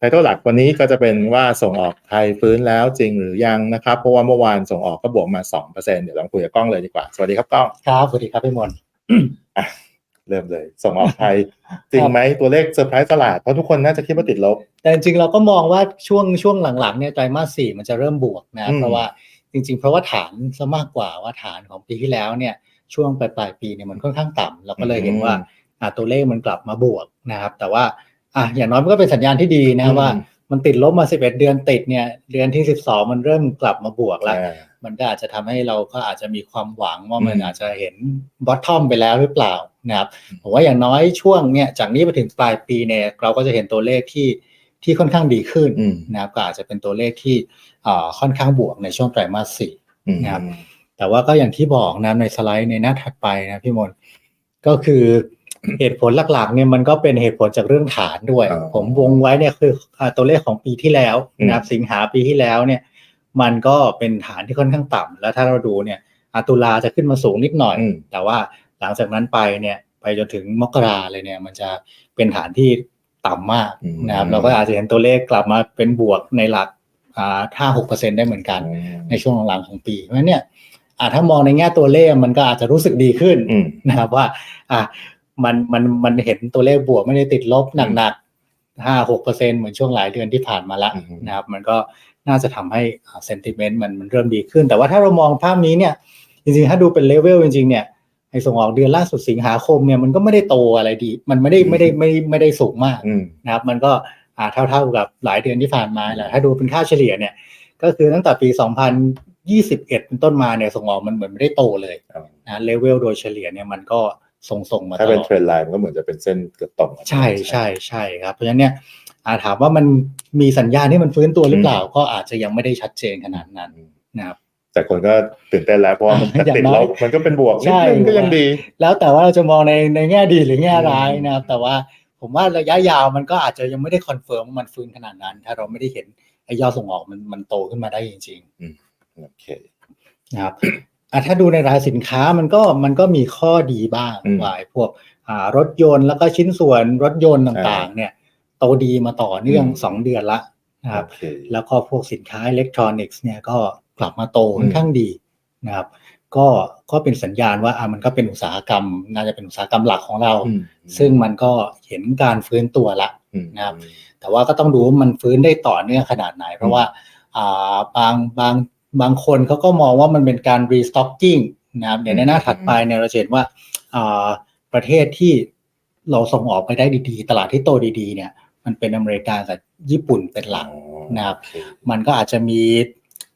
ไททอลหลักวันนี้ก็จะเป็นว่าส่งออกไทยฟื้นแล้วจริงหรือยังนะครับ เพราะว่าเมื่อวานส่งออกก็บวกมา2%เดี๋ยวลองคุยกับกล้องเลยดีกว่า สวัสดีครับกล้อง ครับ สวัสดีครับพี่มนต์เริ่มเลย ส่งออกไทย จริงไหมตัวเลขเซอร์ไพรส์ตลาด เพราะทุกคนน่าจะคิดว่าติดลบ แต่จริงเราก็มองว่าช่วงช่วงหลังๆเนี่ยไตรมาสสี่มันจะเริ่มบวกนะ เพราะว่าจริง ๆ เพราะว่าฐานซะมากกว่าว่าฐานของปีที่แล้วเนี่ยช่วงปลายปลายปีเนี่ยมันค่อนข้างต่ำเราก็เลยเห็นว่าตัวเลขมันกลับมาบวกนะครับ แต่ว่า อะอย่างน้อยมันก็เป็นสัญญาณที่ดีนะว่า มันติดลบมา11เดือนติดเนี่ย เดือนที่12มันเริ่มกลับมาบวกแล้วอ่ามันก็อาจจะทำให้เราก็อาจจะมีความหวังว่ามันอืมอาจจะเห็นบอททอมไปแล้วหรือเปล่านะครับอืมผมว่าอย่างน้อยช่วงเนี่ยจากนี้ไปถึงปลายปีเนี่ยเราก็จะเห็นตัวเลขที่ที่ค่อนข้างดีขึ้นอืมนะครับก็อาจจะเป็นตัวเลขที่อ่าค่อนข้างบวกในช่วงไตรมาสสี่อืมนะครับแต่ว่าก็อย่างที่บอกนะในสไลด์ในหน้าถัดไปนะพี่มนต์ก็คือ เหตุผลหลักๆเนี่ยมันก็เป็นเหตุผลจากเรื่องฐานด้วยอ๋อผมวงไว้เนี่ยคืออ่าตัวเลขของปีที่แล้วนะครับสิงหาปีที่แล้วเนี่ย มันก็เป็นฐานที่ค่อนข้างต่ำแล้วถ้าเราดูเนี่ยอ่าตุลาจะขึ้นมาสูงนิดหน่อยอืมแต่ว่าหลังจากนั้นไปเนี่ยไปจนถึงมกราเลยเนี่ย มันจะเป็นฐานที่ต่ำมากอืมนะครับเราก็อาจจะเห็นตัวเลขกลับมาเป็นบวกในหลักอ่าห้าหกเปอร์เซ็นได้เหมือนกัน ในช่วงหลังๆของปีเพราะฉะนั้นเนี่ยอ่าถ้ามองในแง่ตัวเลขมันก็อาจจะรู้สึกดีขึ้นอืมนะครับว่าอ่า มันมันมันเห็นตัวเลขบวกไม่ได้ติดลบหนักๆห้าหกเปอร์เซ็นเหมือนช่วงหลายเดือนที่ผ่านมาละอืมนะครับ มันก็น่าจะทำให้เซนติเมนต์มันมันเริ่มดีขึ้น แต่ว่าถ้าเรามองภาพนี้เนี่ย จริงๆ ถ้าดูเป็นเลเวลจริงๆเนี่ยไอ้ส่งออกเดือนล่าสุดสิงหาคมเนี่ยมันก็ไม่ได้โตอะไรดี มันไม่ได้ไม่ได้ไม่ได้ไม่ได้สูงมากอืมนะครับ มันก็อ่าเท่าๆกับหลายเดือนที่ผ่านมาแหละถ้าดูเป็นค่าเฉลี่ยเนี่ย ก็คือตั้งแต่ปี 2021 เป็นต้นมาเนี่ยส่งออกมันเหมือนไม่ได้โตเลยอ๋อนะเลเวลโดยเฉลี่ยเนี่ยมันก็ ทรงๆมาตถ้าลเป็นอดเทรนด์ไลน์มันก็เหมือนจะเป็นเส้นเกือบตรงใช่ใช่ใช่ครับ เพราะฉะนั้นเนี่ยอาถามว่ามันมีสัญญาณที่มันฟื้นตัวหรือเปล่า ก็อาจจะยังไม่ได้ชัดเจนขนาดนั้นนะครับแต่คนก็ตื่นเต้นแล้วเพราะว่ามันอย่างติดน้ลอยบมันก็เป็นบวกนิใช่ดนึงก็ยังดี แล้วแต่ว่าเราจะมองในในแง่ดีหรือแง่ร้ายอืมนะครับ แต่ว่าผมว่าระยะยาวมันก็อาจจะยังไม่ได้คอนเฟิร์มว่ามันฟื้นขนาดนั้น ถ้าเราไม่ได้เห็นไอ้ยอดส่งออกมันมันโตขึ้นมาได้จริงโอเคๆนะครับ อะถ้าดูในรายสินค้ามันก็มันก็มีข้อดีบ้างอืมว่าไอ้พวกอ่ารถยนต์แล้วก็ชิ้นส่วนรถยนต์ต่างๆ เนี่ยโตดีมาต่อเนื่องอืมสองเดือนละนะครับโอเคแล้วก็พวกสินค้าอิเล็กทรอนิกส์เนี่ยก็กลับมาโตอืมค่อนข้างดีนะครับ ก็ก็เป็นสัญญาณว่าอะมันก็เป็นอุตสาหกรรม น่าจะเป็นอุตสาหกรรมหลักของเราอืมซึ่งมันก็เห็นการฟื้นตัวละอืมนะครับ แต่ว่าก็ต้องดูว่ามันฟื้นได้ต่อเนื่องขนาดไหน เพราะว่าอ่าบางบาง บางคนเขาก็มองว่ามันเป็นการ restocking นะครับอย่างในหน้าถัดไปเนี่ยเราจะเห็นว่าอ่าประเทศที่เราส่งออกไปได้ดีๆ ตลาดที่โตดีๆ เนี่ย มันเป็นอเมริกากับญี่ปุ่นเป็นหลักนะครับโอเคมันก็อาจจะมี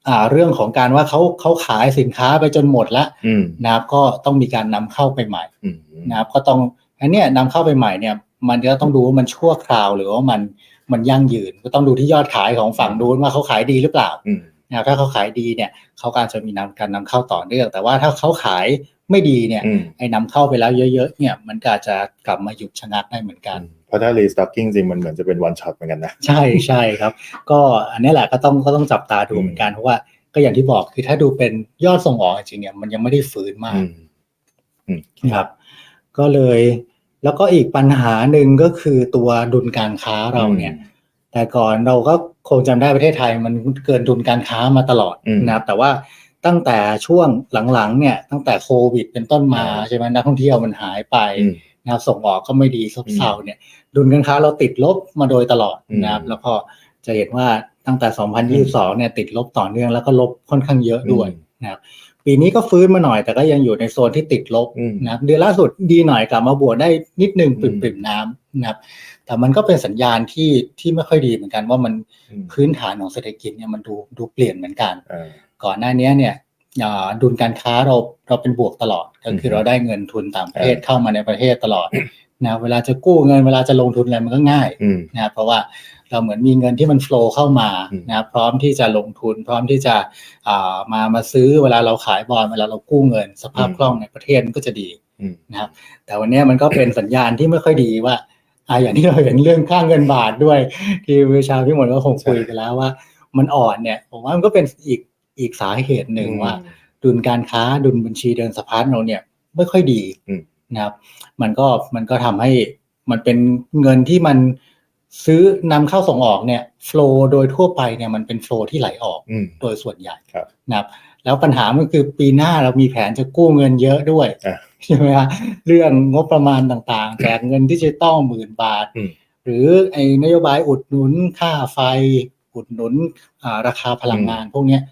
อ่าเรื่องของการว่าเขาเขาขายสินค้าไปจนหมดแล้วอืมนะครับก็ต้องมีการนำเข้าไปใหม่อืมนะครับก็ต้องอันเนี้ยนำเข้าไปใหม่เนี่ยมันก็ต้องดูว่ามันชั่วคราวหรือว่ามันมันยั่งยืน ก็ต้องดูที่ยอดขายของฝั่งนู้นว่าเขาขายดีหรือเปล่าอืม นะครับถ้าเขาขายดีเนี่ยเขาก็อาจจะมีนำการนำเข้าต่อเนื่อง แต่ว่าถ้าเขาขายไม่ดีเนี่ยอืมไอ้นำเข้าไปแล้วเยอะๆเนี่ยมันก็อาจจะกลับมาหยุดชะงักได้เหมือนกัน เพราะถ้า restocking จริงมันเหมือนจะเป็น one shot เหมือนกันนะ ใช่ใช่ครับ ก็อันนี้แหละก็ต้องก็ต้องจับตาดูเหมือนกันเพราะว่าก็อย่างที่บอกคือถ้าดูเป็นยอดส่งออกจริงๆเนี่ยมันยังไม่ได้ฟื้นมากอืมนะครับ ก็เลยแล้วก็อีกปัญหาหนึ่งก็คือตัวดุลการค้าเราเนี่ย แต่ก่อนเราก็ คงจำได้ประเทศไทยมันเกินดุลการค้ามาตลอดอืมนะครับแต่ว่าตั้งแต่ช่วงหลังๆเนี่ยตั้งแต่โควิดเป็นต้นมาอ่าใช่ไหมนักท่องเที่ยวมันหายไปอืมนะครับส่งออกก็ไม่ดีซบเซาเนี่ยดุลการค้าเราติดลบมาโดยตลอดนะครับอืมแล้วก็จะเห็นว่าตั้งแต่ 2022 เนี่ยติดลบต่อเนื่องแล้วก็ลบค่อนข้างเยอะด้วยนะครับปีนี้ก็ฟื้นมาหน่อยแต่ก็ยังอยู่ในโซนที่ติดลบอืมนะครับเดือนล่าสุดดีหน่อยกลับมาบวกได้นิดนึงอืปมริ่มๆน้ำนะครับ แต่มันก็เป็นสัญญาณที่ที่ไม่ค่อยดีเหมือนกันว่ามันอืมพื้นฐานของเศรษฐกิจเนี่ยมันดูดูเปลี่ยนเหมือนกันอ่าก่อนหน้านี้เนี่ยอ่าดุลการค้าเราเราเป็นบวกตลอด ก็คือมเราได้เงินทุนต่างประเทศเออเข้ามาในประเทศตลอดนะเวลาจะกู้เงินเวลาจะลงทุนอะไรมันก็ง่ายอืมนะครับเพราะว่าเราเหมือนมีเงินที่มันโฟลว์เข้ามาอืมนะครับพร้อมที่จะลงทุน พร้อมที่จะอ่ามามาซื้อเวลาเราขายบอลเวลาเรากู้เงิน สภาพคล่องในประเทศมันก็จะดีอืมนะครับแต่วันนี้มันก็เป็นสัญญาณที่ไม่ค่อยดีว่า อ่าอย่างที่เราเห็นเรื่องค่าเงินบาทด้วย ที่วิชาพี่หมดก็คงคุยไปแล้วว่า มันอ่อนเนี่ย ผมว่ามันก็เป็นอีกอีกสาเหตุหนึ่งว่า ดุลการค้าดุลบัญชีเดินสะพัดเราเนี่ย ไม่ค่อยดีอืมนะครับ มันก็มันก็ทำให้มันเป็นเงินที่มันซื้อนำเข้าส่งออกเนี่ยโฟลโดยทั่วไปเนี่ยมันเป็นโฟลที่ไหลออกอืมโดยส่วนใหญ่ครับนะครับ แล้วปัญหามันคือปีหน้าเรามีแผนจะกู้เงินเยอะด้วยอะใช่ไหมฮะเรื่องงบประมาณต่างๆแจกเงินดิจิตอลหมื่นบาทอืมหรือไอ้นโยบายอุดหนุนค่าไฟ อุดหนุนอ่าราคาพลังงาน พวกเนี้ย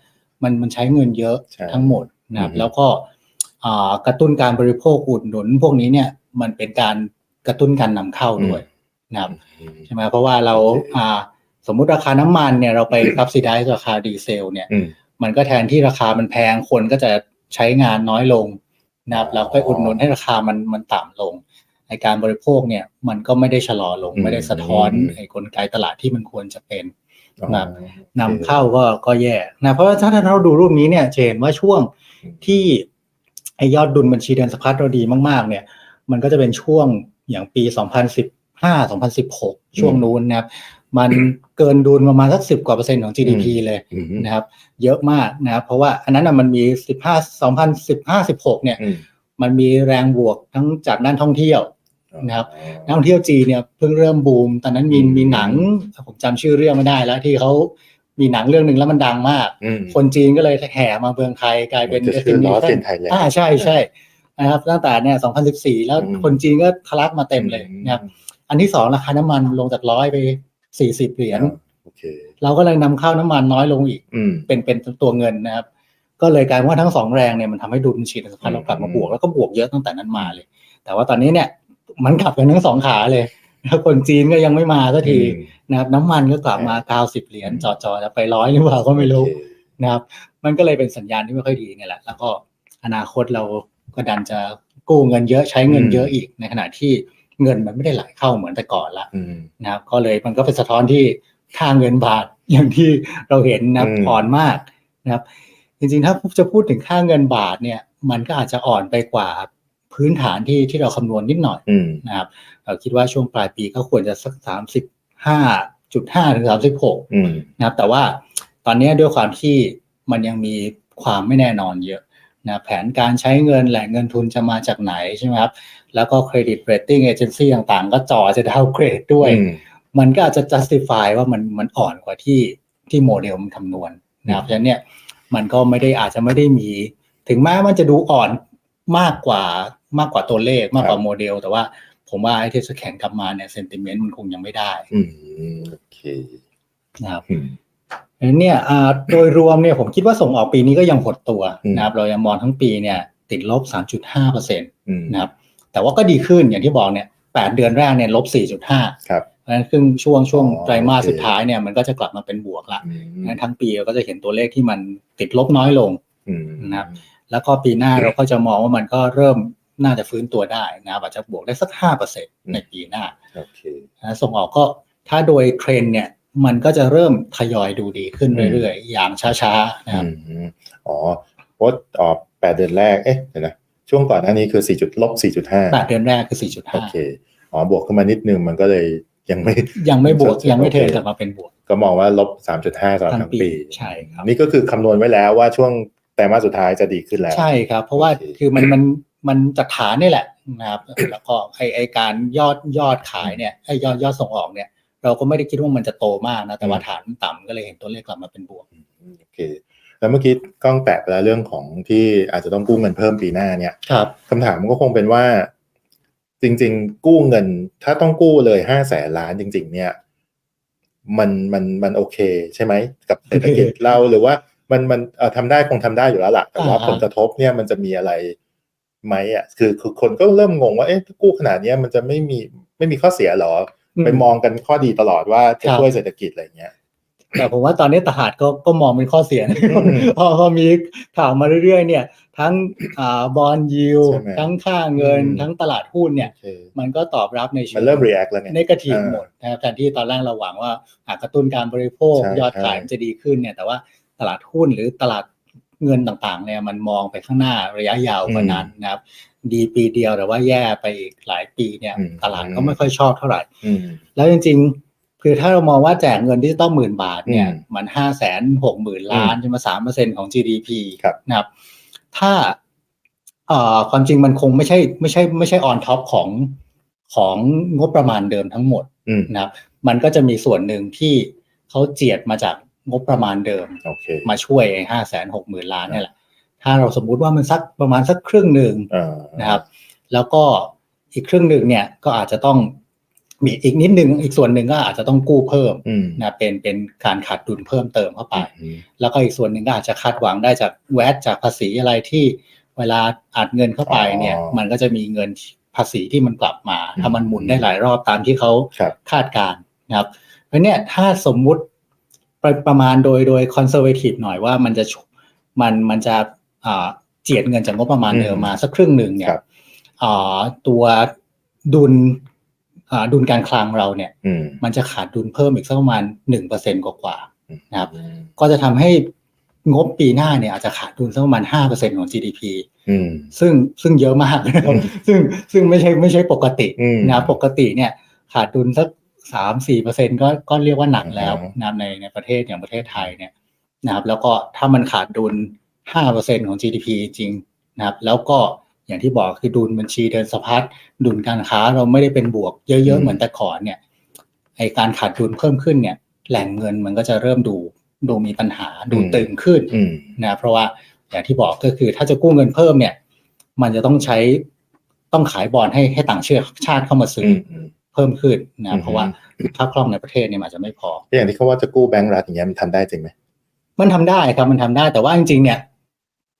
มันมันใช้เงินเยอะใช่ทั้งหมดนะครับอืมแล้วก็อ่ากระตุ้นการบริโภคอุดหนุน พวกนี้เนี่ยมันเป็นการกระตุ้นการนำเข้าด้วยนะครับอืมใช่ไหมเพราะว่าเราโอเคอ่าสมมุติราคาน้ำมันเนี่ยเราไป subsidize ราคาดีเซลเนี่ยอื มมันก็แทนที่ราคามันแพงคนก็จะใช้งานน้อยลงนะครับอ๋อเราก็อุดหนุนให้ราคามันมันต่ำลงในการบริโภคเนี่ยมันก็ไม่ได้ชะลอลงอืมไม่ได้สะท้อนไอ้กลไกตลาดที่มันควรจะเป็นอ๋อครับนำเข้าก็ก็แย่นะเพราะว่าถ้าเราดูรูปนี้เนี่ยจะเห็นว่าช่วงที่ไอยอดดุลบัญชีเดือนสะพัดเราดีมากๆ เนี่ย มันก็จะเป็นช่วงอย่างปี 2015 2016 ช่วงนู้นนะครับ มันเกินดุลประมาณสักสิบกว่าเปอร์เซ็นต์ของ GDP เลยอืมนะครับ เยอะมากนะครับเพราะว่าอันนั้นนะมันมี15 2015 16เนี่ยอืมมันมีแรงบวกทั้งจากด้านท่องเที่ยวนะครับนักท่องเที่ยวจีนเนี่ยเพิ่งเริ่มบูม ตอนนั้นมีอืมมีหนังผมจำชื่อเรื่องไม่ได้แล้วที่เขามีหนังเรื่องหนึ่งแล้วมันดังมากอืมคนจีนก็เลยแห่มาเมืองไทยกลายเป็นจะชื่อ destination Lost in Thailand อ่าใช่ใช่นะครับตั้งแต่เนี่ย2014 แล้วอืมคนจีนก็ทะลักมาเต็มเลยนะครับอันที่สองราคาน้ำมันลงจากร้อยไป 40เหรียญโอเค เราก็เลยนำเข้าน้ำมันน้อยลงอีก อืม เป็นเป็นตัวเงินนะครับ ก็เลยกลายเป็นว่าทั้งสองแรงเนี่ยมันทำให้ดุลบัญชีธนาคารเรากลับมาบวกแล้วก็บวกเยอะตั้งแต่นั้นมาเลย แต่ว่าตอนนี้เนี่ยมันกลับกันทั้งสองขาเลยนะครับคนจีนก็ยังไม่มาสักทีนะครับน้ำมันก็กลับมา90เหรียญจอจอจะไปร้อยหรือเปล่าก็ไม่รู้โอเคนะครับมันก็เลยเป็นสัญญาณที่ไม่ค่อยดีเนี่ยแหละ แล้วก็อนาคตเราก็ดันจะกู้เงินเยอะใช้เงินเยอะอีกในขณะที่ เงินมันไม่ได้ไหลเข้าเหมือนแต่ก่อนละอืมนะครับก็เลยมันก็เป็นสะท้อนที่ค่าเงินบาทอย่างที่เราเห็นนะครับอืมอ่อนมากนะครับ จริงๆถ้าจะพูดถึงค่าเงินบาทเนี่ย มันก็อาจจะอ่อนไปกว่าพื้นฐานที่ที่เราคำนวณนิดหน่อยอืมนะครับเราคิดว่าช่วงปลายปีก็ควรจะสักสามสิบห้าจุดห้าถึงสามสิบหกอืมนะครับ แต่ว่าตอนนี้ด้วยความที่มันยังมีความไม่แน่นอนเยอะนะแผนการใช้เงินแหล่งเงินทุนจะมาจากไหนใช่ไหมครับ แล้วก็เครดิตเรตติ้งเอเจนซี่ต่างๆ ก็จ่อจะดาวเกรดด้วยอืมมันก็อาจจะ justify ว่ามันมันอ่อนกว่าที่ที่โมเดลมันคำนวณนะครับอืมฉะนั้นเนี่ยมันก็ไม่ได้อาจจะไม่ได้มี ถึงแม้มันจะดูอ่อนมากกว่ามากกว่าตัวเลขมากกว่าโมเดล แต่ว่าผมว่าไอ้ที่จะแข่งกลับมาเนี่ยเซนติเมนต์มันคงยังไม่ได้อืมโอเคนะครับอืมฉะนั้นเนี่ยอ่าโดยรวมเนี่ยผมคิดว่าส่งออกปีนี้ก็ยังหดตัวอืมนะครับ เรายังมองทั้งปีเนี่ยติดลบ 3.5เปอร์เซ็นต์อืมนะครับ แต่ว่าก็ดีขึ้นอย่างที่บอกเนี่ยแปดเดือนแรกเนี่ยลบ4.5ครับเพราะฉะนั้นครึ่งช่วงช่วงอ๋อไตรมาสโอเคสุดท้ายเนี่ยมันก็จะกลับมาเป็นบวกละอืมงั้นทั้งปีเราก็จะเห็นตัวเลขที่มันติดลบน้อยลงอืมนะครับแล้วก็ปีหน้าเราก็จะมองว่ามันก็เริ่มน่าจะฟื้นตัวได้นะครับอาจจะบวกได้สักห้าเปอร์เซ็นในปีหน้าโอเคนะส่งออกก็ถ้าโดยเทรนด์เนี่ยมันก็จะเริ่มทยอยดูดีขึ้นเรื่อยๆ อย่างช้าๆนะครับอืมอ๋อเพราะออกแปดเดือนแรก เอ๊ะเดี๋ยวนะ ช่วงก่อนหน้านี้คือสี่จุดลบสี่จุดห้าแปดเดือนแรกคือโอ4.5เคอ๋อบวกขึ้นมานิดนึงมันก็เลยยังไม่ยังไม่บวกโอเคยังไม่เทิร์นกลับมาเป็นบวก ก็มองว่าลบสามจุดห้าตลอดทั้ทั้งงปีปี ใช่ครับนี่ก็คือคำนวณไว้แล้วว่าช่วงไตรมาสสุดท้ายจะดีขึ้นแล้ว ใช่ครับ เพราะว่าโอเคคือมันมันมันจากฐานนี่แหละนะครับแล้วก็ไอไอการยอดยอดขายเนี่ยไอยอดยอดส่งออกเนี่ย เราก็ไม่ได้คิดว่ามันจะโตมากนะแต่ว่าฐานมันต่ำก็เลยเห็นตัวเลขกลับมาเป็นบวกอืมโอเค แล้วเมื่อกี้กล้องแตะไปแล้วเรื่องของที่อาจจะต้องกู้เงินเพิ่มปีหน้าเนี่ยครับคำถามมันก็คงเป็นว่า จริง ๆ กู้เงินถ้าต้องกู้เลยห้าแสนล้านจริง ๆ เนี่ย มันมันมันโอเค ใช่ไหมกับเศรษฐกิจเราหรือว่ามันมันเอ่อทำได้คงทำได้อยู่แล้วล่ะแต่ว่าอ่าฮะผลกระทบเนี่ยมันจะมีอะไรไหมอะคือคือคนก็เริ่มงงว่าเอ๊ะถ้ากู้ขนาดเนี้ยมันจะไม่มีไม่มีข้อเสียเหรอ ไปมองกันข้อดีตลอดว่าจะครับช่วยเศรษฐกิจอะไรเงี้ย แต่ผมว่าตอนนี้ตลาดก็ก็มองเป็นข้อเสียนะอืมพอพอมีข่าวมาเรื่อยๆ เนี่ย ทั้งอ่าบอลยิวใช่ไหมทั้งค่าเงินอืมทั้งตลาดหุ้นเนี่ยโอเคมันก็ตอบรับในมันเริ่ม react แล้วไงนกาทีฟอ่าหมดนะครับแทนที่ตอนแรกเราหวังว่าอาจกระตุ้นการบริโภคใช่ยอดขายใช่มันจะดีขึ้นเนี่ย แต่ว่าตลาดหุ้นหรือตลาดเงินต่างๆ เนี่ยมันมองไปข้างหน้าระยะยาวกว่านั้นนะครับ ดีปีเดียวแต่ว่าแย่ไปอีกหลายปีเนี่ยอืมตลาดก็ไม่ค่อยชอบเท่าไหร่อืมแล้วจริงๆ คือถ้าเรามองว่าแจกเงินดิจิตอลหมื่นบาทเนี่ยอืมมันห้าแสนหกหมื่นล้านใช่ไหมสามเปอร์เซ็นของ GDP ครับนะครับ ถ้าเอ่อความจริงมันคงไม่ใช่ไม่ใช่ไม่ใช่ออนท็อปของของงบประมาณเดิมทั้งหมดอืมนะครับ มันก็จะมีส่วนหนึ่งที่เขาเจียดมาจากงบประมาณเดิมโอเคมาช่วยห้าแสนหกหมื่นล้านเนี่ยแหละ ถ้าเราสมมุติว่ามันสักประมาณสักครึ่งหนึ่งเอ่านะครับ แล้วก็อีกครึ่งหนึ่งเนี่ยก็อาจจะต้อง มีอีกนิดหนึ่งอีกส่วนหนึ่งก็อาจจะต้องกู้เพิ่มอืมนะเป็นเป็นการขาดดุลเพิ่มเติมเข้าไปอืมแล้วก็อีกส่วนหนึ่งก็อาจจะคาดหวังได้จากแวดจากภาษีอะไรที่เวลาอัดเงินเข้าไปเนี่ยอ๋อมันก็จะมีเงินภาษีที่มันกลับมาอืมถ้ามันหมุนได้หลายรอบตามที่เขาครับคาดการณ์นะครับเพราะเนี่ยถ้าสมมุติประประมาณโดยโดยคอนเซอร์เวทีฟหน่อยว่ามันจะชุมันมันจะอ่าเจียดเงินจากงบประมาณเดิมมาสักครึ่งหนึ่งเนี่คยรับอ่าตัวดุลอ่า ดุลการคลังเราเนี่ยอืมมันจะขาดดุลเพิ่มอีกสักประมาณหนึ่งเปอร์เซ็นกว่าๆนะครับอืมก็จะทำให้งบปีหน้าเนี่ยอาจจะขาดดุลสักประมาณห้าเปอร์เซ็นของ GDP อืมซึ่งซึ่งเยอะมากนะครับซึ่งซึ่งไม่ใช่ไม่ใช่ปกติอืมนะครับปกติเนี่ยขาดดุลสักสามสี่เปอร์เซ็นก็ก็เรียกว่าหนักแล้วอืมนะครับในในประเทศอย่างประเทศไทยเนี่ยนะครับ แล้วก็ถ้ามันขาดดุลห้าเปอร์เซ็นของ GDP จริงนะครับ แล้วก็ อย่างที่บอกคือดุลบัญชีเดินสะพัดดุลการค้าเราไม่ได้เป็นบวกเยอะๆเหมือนแต่ก่อนเนี่ยไอการขาดดุลเพิ่มขึ้นเนี่ย แหล่งเงินมันก็จะเริ่มดูดูมีปัญหาดูอืมตึงขึ้นอืมนะเพราะว่าอย่างที่บอกก็คือถ้าจะกู้เงินเพิ่มเนี่ย มันจะต้องใช้ต้องขายบอลให้ให้ต่างเชื้อชาติเข้ามาซื้อือมออืมเพิ่มขึ้นอืนะมเพราะว่าค่าคล่องในประเทศเนี่ยมันอาจจะไม่พออย่างที่เขาว่าจะกู้แบงก์รัฐอย่างเงี้ยมันทำได้จริงไหมมันทำได้ครับมันทำได้แต่ว่าจริงๆเนี่ย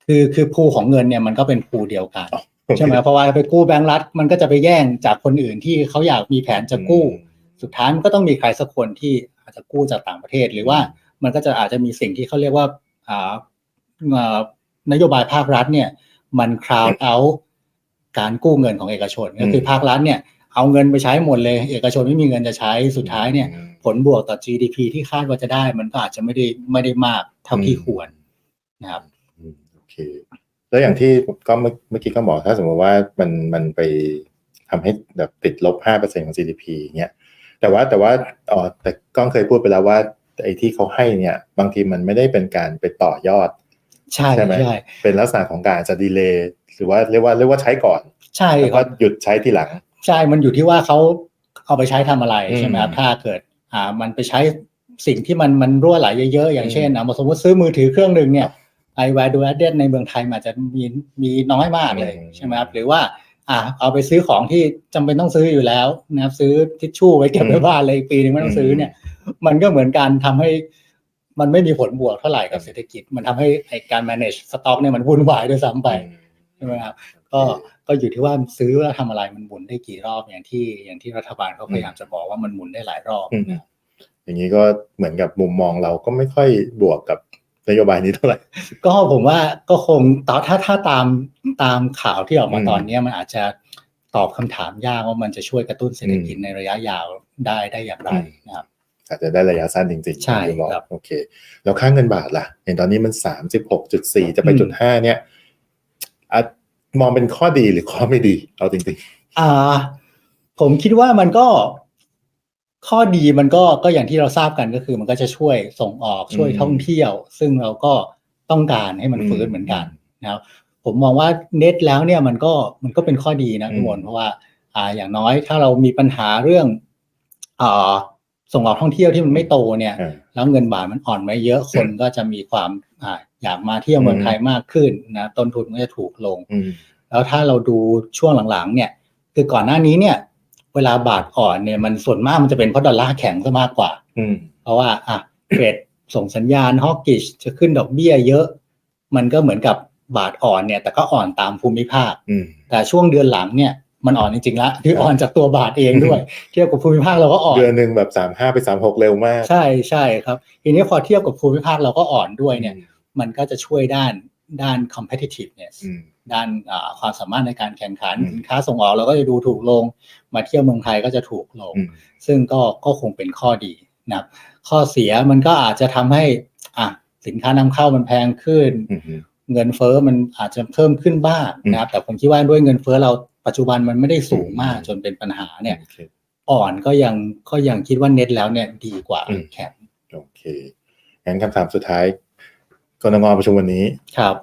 คือคือพูของเงินเนี่ยมันก็เป็นพูเดียวกันใช่ไหมเพราะว่าไปกู้แบงก์รัฐมันก็จะไปแย่งจากคนอื่นที่เขาอยากมีแผนจะกู้ สุดท้ายมันก็ต้องมีใครสักคนที่อาจจะกู้จากต่างประเทศ หรือว่ามันก็จะอาจจะมีสิ่งที่เขาเรียกว่าอ่าอ่านโยบายภาครัฐเนี่ย มันคราวเอาการกู้เงินของเอกชน ก็คือภาครัฐเนี่ยเอาเงินไปใช้หมดเลย เอกชนไม่มีเงินจะใช้สุดท้ายเนี่ยอืมผลบวกต่อ GDP ที่คาดว่าจะได้ มันก็อาจจะไม่ได้ไม่ได้มากเท่าที่ควรนะครับอืมโอ เค แล้วอย่างที่ก็เมื่อเมื่อกี้ก็บอกถ้าสมมติว่ามันมันไปทำให้แบบติดลบห้าเปอร์เซ็นของ GDP อย่างเงี้ยแต่ว่าแต่ว่าอ๋อแต่ก้องเคยพูดไปแล้วว่าไอ้ที่เขาให้เนี่ย บางทีมันไม่ได้เป็นการไปต่อยอด ใช่ใช่ไหมใช่เป็นลักษณะของการอาจจะดีเลย์หรือว่าเรียกว่าเรียกว่าใช้ก่อน ใช่แล้วคก็รับหยุดใช้ทีหลัง ใช่มันอยู่ที่ว่าเขาเอาไปใช้ทำอะไรอืมใช่ไหมครับถ้าเกิดอ่ามันไปใช้สิ่งที่มันมันรั่วไหลเยอะๆ อย่างเช่นอะสมมติซื้อมือถือเครื่องหนึ่งเนี่ย ไอ value added ในเมืองไทยมันอาจจะมีมีน้อยมากเลยอืมใช่ไหมครับหรือว่าอ่าเอาไปซื้อของที่จำเป็นต้องซื้ออยู่แล้วนะครับซื้อทิชชู่ไว้เก็บไว้บ้านเลยอีกปีหนึงไม่ต้องซื้อเนี่ย มันก็เหมือนการทำให้มันไม่มีผลบวกเท่าไหร่กับเศรษฐกิจ มันทำให้ไอการ manage stock เนี่ยมันวุ่นวายด้วยซ้ำไปใช่ไหมครับก็ก็อยู่ที่ว่าซื้อแล้วทำอะไรมันหมุนได้กี่รอบอย่างที่อย่างที่รัฐบาลเขาพยายามจะบอกว่ามันหมุนได้หลายรอบอืมนะอย่างนี้ก็เหมือนกับมุมมองเราก็ไม่ค่อยบวกกับ นโยบายนี้เท่าไหร่ ก็ผมว่าก็คงต่อถ้าถ้าตามตามข่าวที่ออกมาอืมตอนเนี้ยมันอาจจะตอบคำถามยากว่ามันจะช่วยกระตุ้นเศรษฐกิจอืมในระยะยาวได้ได้อย่างไรอืมนะครับอาจจะได้ระยะสั้นจริงๆใช่ที่บอกครับโอเค แล้วค่าเงินบาทล่ะเห็นตอนนี้มันสามสิบหกจุดสี่จะไปอืมจุดห้าเนี่ยอะมองเป็นข้อดีหรือข้อไม่ดี เอาจริงอ่า ผมคิดว่ามันก็ ข้อดีมันก็ก็อย่างที่เราทราบกันก็คือมันก็จะช่วยส่งออกช่วยอืมท่องเที่ยว ซึ่งเราก็ต้องการให้มันอืมฟื้นเหมือนกันนะครับผมมองว่าเน็ตแล้วเนี่ยมันก็มันก็เป็นข้อดีนะอืมพี่มนเพราะว่าอ่าอย่างน้อยถ้าเรามีปัญหาเรื่องอ่าส่งออกท่องเที่ยวที่มันไม่โตเนี่ยๆอ่าแล้วเงินบาทมันอ่อนไปเยอะคนก็จะมีความอ่าอยากมาเที่ยวเมืองไทยมากขึ้นนะต้นทุนก็จะถูกลงอืมแล้วถ้าเราดูช่วงหลังๆ เนี่ย คือก่อนหน้านี้เนี่ย เวลาบาทอ่อนเนี่ยมันส่วนมากมันจะเป็นเพราะดอลลาร์แข็งซะมากกว่า อืม เพราะว่าอะเฟดส่งสัญญาณฮอกกิชจะขึ้นดอกเบี้ยเยอะ มันก็เหมือนกับบาทอ่อนเนี่ย แต่ก็อ่อนตามภูมิภาค อืม แต่ช่วงเดือนหลังเนี่ยมันอ่อนจริงๆละคืออ่อนจากตัวบาทเองด้วย เทียบกับภูมิภาคเราก็อ่อน เดือนหนึ่งแบบสามห้าไปสามหกเร็วมาก ใช่ใช่ครับทีนี้พอเทียบกับภูมิภาคเราก็อ่อนด้วยเนี่ย มันก็จะช่วยด้านด้าน competitiveness อืม ด้านอ่าความสามารถในการแข่งขันอืมสินค้าส่งออกเราก็จะดูถูกลง มาเที่ยวเมืองไทยก็จะถูกลงอืมซึ่งก็ก็คงเป็นข้อดีนะครับ ข้อเสียมันก็อาจจะทำให้อะสินค้านำเข้ามันแพงขึ้นอืมอืมเงินเฟ้อมันอาจจะเพิ่มขึ้นบ้างนะครับ แต่ผมคิดว่าด้วยเงินเฟ้อเราปัจจุบันมันไม่ได้สูงมากอืมจนเป็นปัญหาเนี่ยโอเคอ่อนก็ยังก็ยังคิดว่าเน็ตแล้วเนี่ยดีกว่าอืมแข็งโอเคงั้นคำถามสุดท้ายกรงประชุมวันนี้ครับ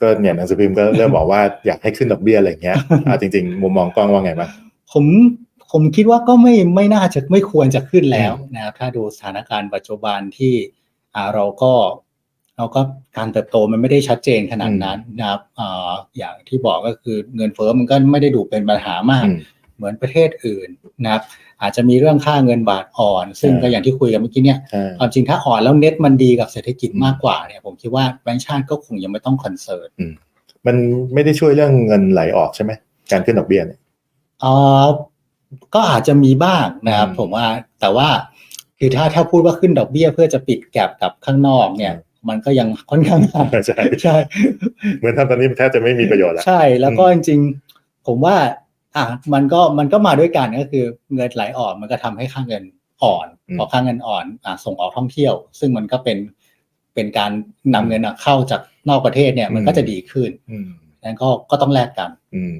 ก็เนี่ยหนังสือพิมพ์ก็เริ่มบอกว่าอยากให้ขึ้นดอกเบี้ยอะไรอย่างเงี้ยอ่าจริง ๆ มุมมองกล้องว่าไงบ้างผมผมคิดว่าก็ไม่ไม่น่าจะไม่ควรจะขึ้นแล้วนะครับถ้าดูสถานการณ์ปัจจุบันที่อ่าเราก็เราก็การเติบโตมันไม่ได้ชัดเจนขนาดนั้นนะครับอ่าอย่างที่บอกก็คือเงินเฟ้อมันก็ไม่ได้ดูเป็นปัญหามากอืม เหมือนประเทศอื่นนะครับ อาจจะมีเรื่องค่าเงินบาทอ่อน ซึ่งใช่ก็อย่างที่คุยกันเมื่อกี้เนี่ยใช่ความจริงถ้าอ่อนแล้วเน็ตมันดีกับเศรษฐกิจอืมมากกว่าเนี่ยผมคิดว่าแบงก์ชาติก็คงยังไม่ต้องคอนเซิร์นมันไม่ได้ช่วยเรื่องเงินไหลออกใช่ไหมการขึ้นดอกเบี้ยเนี่ยเออก็อาจจะมีบ้างนะครับอืมผมว่าแต่ว่าคือถ้าถ้าพูดว่าขึ้นดอกเบี้ยเพื่อจะปิดแกลบกับข้างนอกเนี่ยอืมมันก็ยังค่อนข้างห่างใช่ใช่เหมือนทำตอนนี้มันแทบจะไม่มีประโยชน์แล้วใช่แล้วก็จริงๆ ผมว่า อะมันก็มันก็มาด้วยกันก็คือเงินไหลออกมันก็ทำให้ค่าเงินอ่อนอืมพอค่าเงินอ่อนอะส่งออกท่องเที่ยว ซึ่งมันก็เป็นเป็นการนำเงินอะเข้าจากนอกประเทศเนี่ยมันก็จะดีขึ้นอืมนั้นก็ก็ต้องแลกกัน อืม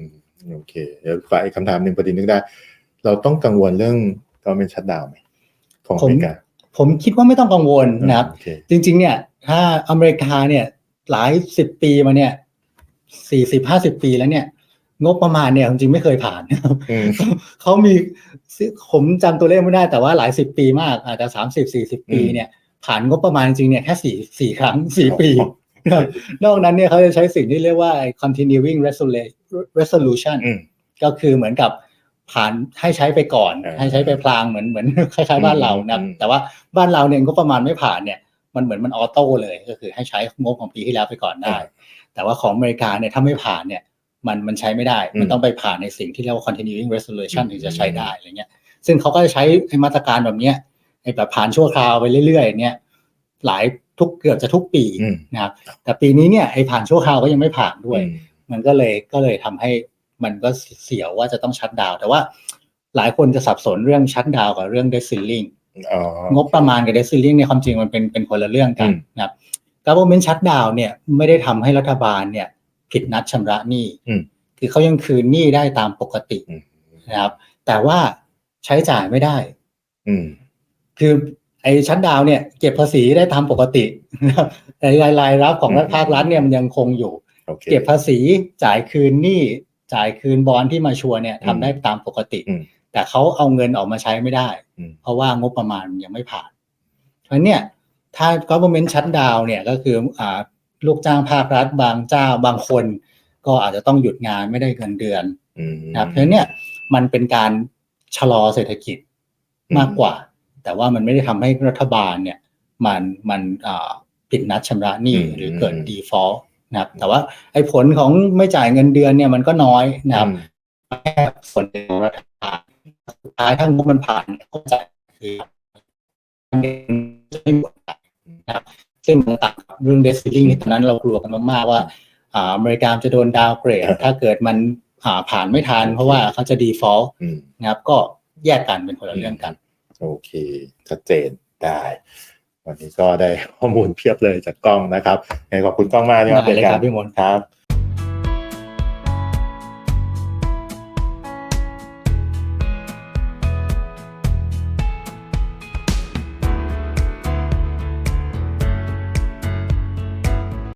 โอเค เดี๋ยวฝากอีกคำถามหนึ่งประเด็นนึงได้ เราต้องกังวลเรื่องก o เ e น m e n t ชัดดาวไหมของอผมเมริกาผมคิดว่าไม่ต้องกังวลนะครับโอเคจริง ๆ เนี่ย ถ้าอเมริกาเนี่ย หลายสิบปีมาเนี่ยสี่สิบห้าสิบปีแล้วเนี่ย งบประมาณเนี่ยจริงๆไม่เคยผ่านนะครับอืมเขามีผมจำตัวเลขไม่ได้แต่ว่าหลายสิบปีมาก อาจจะสามสิบสี่สิบปีอืมเนี่ย ผ่านงบประมาณจริงๆเนี่ยแค่สี่สี่ครั้งสี่ปีอ๋อนะครับนอกนั้นเนี่ยเขาจะใช้สิ่งที่เรียกว่า continuing resolu- resolution อืมก็คือเหมือนกับผ่านให้ใช้ไปก่อนอ่าให้ใช้ไปพลางเหมือนเหมือนคล้ายๆบ้านเรานะครับอืมแต่ว่าบ้านเราเนี่ยงบประมาณไม่ผ่านเนี่ย มันเหมือนมันออโต้เลย ก็คือให้ใช้งบของปีที่แล้วไปก่อนได้ แต่ว่าของอเมริกาเนี่ยถ้าไม่ผ่านเนี่ย มันมันใช้ไม่ได้อืมมันต้องไปผ่านในสิ่งที่เรียกว่า continuing resolution อืมถึงจะใช้ได้อะไรเงี้ย ซึ่งเขาก็จะใช้ไอ้มาตรการแบบเนี้ยไอ้แบบผ่านชั่วคราวไปเรื่อยๆ เนี่ย หลายทุกเกือบจะทุกปีอืมนะครับ แต่ปีนี้เนี่ยไอ้ผ่านชั่วคราวก็ยังไม่ผ่านด้วยอืมมันก็เลยก็เลยทำให้มันก็เสียวว่าจะต้องชัดดาวน์แต่ว่าหลายคนจะสับสนเรื่องชัดดาวน์กับเรื่องเดซิลลิงอ๋องบประมาณกับเดซิลลิงในยความจริงมันเป็นเป็นคนละเรื่องกันอืมนะครับ government shutdown เนี่ยไม่ได้ทำให้รัฐบาลเนี่ย ผิดนัดชำระหนี้อืมคือเขายังคืนหนี้ได้ตามปกติอืมนะครับ แต่ว่าใช้จ่ายไม่ได้ อืมคือไอ้ชัดดาวน์เนี่ย เก็บภาษีได้ตามปกตินะครับแต่รายรายรับของอืมภาครัฐเนี่ยมันยังคงอยู่โอเคเก็บภาษีจ่ายคืนหนี้จ่ายคืนบอลที่มาชัวร์เนี่ยอืมทำได้ตามปกติอืมแต่เขาเอาเงินออกมาใช้ไม่ได้อืมเพราะว่างบประมาณยังไม่ผ่าน เพราะฉะนั้นเนี่ยถ้า government shutdown เนี่ยก็คืออ่า ลูกจ้างภาครัฐบางเจ้าบางคน ก็อาจจะต้องหยุดงานไม่ได้เงินเดือนอืมนะครับเพราะฉะนั้นเนี่ยมันเป็นการชะลอเศรษฐกิจมากกว่า แต่ว่ามันไม่ได้ทำให้รัฐบาลเนี่ย มันมันอ่าผิดนัดชำระหนี้อืมหรือเกิด default นะครับ แต่ว่าไอ้ผลของไม่จ่ายเงินเดือนเนี่ยมันก็น้อยนะครับอืมแค่ส่วนหนึ่งของรัฐบาลสุดท้ายถ้างบมันผ่านก็จะคือไม่หมดนะครับซึ่งมันต่างกับ เรื่องเดซิลิงที่ตอนนั้นเรากลัวกันมากๆว่าอ่าอเมริกาจะโดนดาวเกรด ถ้าเกิดมันอ่าผ่านไม่ทันเพราะว่าเขาจะ default อืมนะครับก็แยกกันเป็นคนละเรื่องกัน โอเค ชัดเจนได้ วันนี้ก็ได้ข้อมูลเพียบเลยจากกล้องนะครับยังไงขอบคุณกล้องมากที่มาได้เป็นเลยกัครันบพี่มนต์ครับ